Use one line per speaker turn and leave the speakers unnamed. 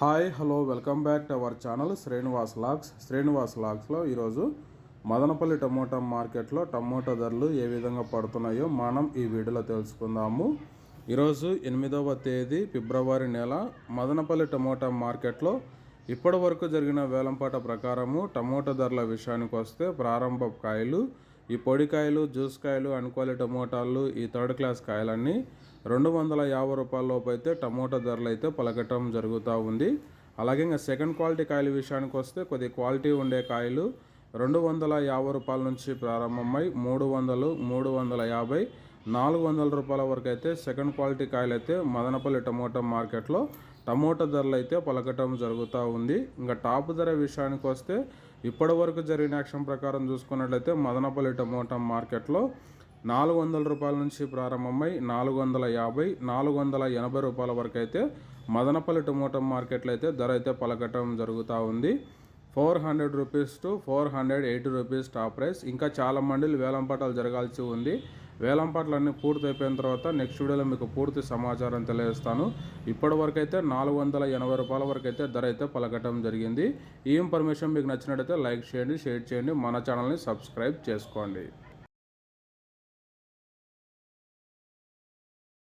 Hi hello welcome back to our channel Srinivas logs Srinivas లాగ్స్లో ఈరోజు Madanapalle tomato మార్కెట్లో tomato ధరలు ఏ విధంగా పడుతున్నాయో మనం ఈ వీడియోలో తెలుసుకుందాము. ఈరోజు ఎనిమిదవ తేదీ ఫిబ్రవరి నెల. మదనపల్లి టమోటా మార్కెట్లో ఇప్పటి వరకు జరిగిన వేలంపాట ప్రకారము టమోటా ధరల విషయానికి వస్తే ప్రారంభ కాయలు ఈ పొడి కాయలు జ్యూస్ కాయలు అనుకోలే టమోటాలు ఈ థర్డ్ క్లాస్ కాయలన్నీ రెండు వందల యాభై రూపాయల లోపు అయితే టమోటా ధరలు అయితే పలకటం జరుగుతూ ఉంది. అలాగే ఇంకా సెకండ్ క్వాలిటీ కాయల విషయానికి వస్తే కొద్ది క్వాలిటీ ఉండే కాయలు రెండు వందల యాభై రూపాయల నుంచి ప్రారంభమై మూడు వందలు మూడు వందల యాభై నాలుగు వందల రూపాయల వరకు అయితే సెకండ్ క్వాలిటీ కాయలు అయితే మదనపల్లి టమోటా మార్కెట్లో టమోటా ధరలు అయితే పలకటం జరుగుతూ ఉంది. ఇంకా టాప్ ధర విషయానికి వస్తే ఇప్పటి వరకు జరిగిన యాక్షన్ ప్రకారం చూసుకున్నట్లయితే మదనపల్లి టమోటా మార్కెట్లో నాలుగు వందల రూపాయల నుంచి ప్రారంభమై నాలుగు వందల యాభై నాలుగు వందల ఎనభై రూపాయల వరకు అయితే మదనపల్లి టమోటా మార్కెట్లో అయితే ధర అయితే పలకటం జరుగుతూ ఉంది. Four hundred rupees to four hundred eighty rupees top price. ఇంకా చాలా మండీలు వేలంపాటలు జరగాల్సి ఉంది. వేలంపాటలు పూర్తి అయిపోయిన తర్వాత నెక్స్ట్ వీడియోలో మీకు పూర్తి సమాచారం తెలియజేస్తాను. ఇప్పటి వరకు అయితే నాలుగు వందల ఎనభై రూపాయల వరకు అయితే ధర అయితే పలకటం జరిగింది. ఈ ఇన్ఫర్మేషన్ మీకు నచ్చినట్టయితే లైక్ చేయండి షేర్ చేయండి. మన ఛానల్ని సబ్స్క్రైబ్ చేసుకోండి.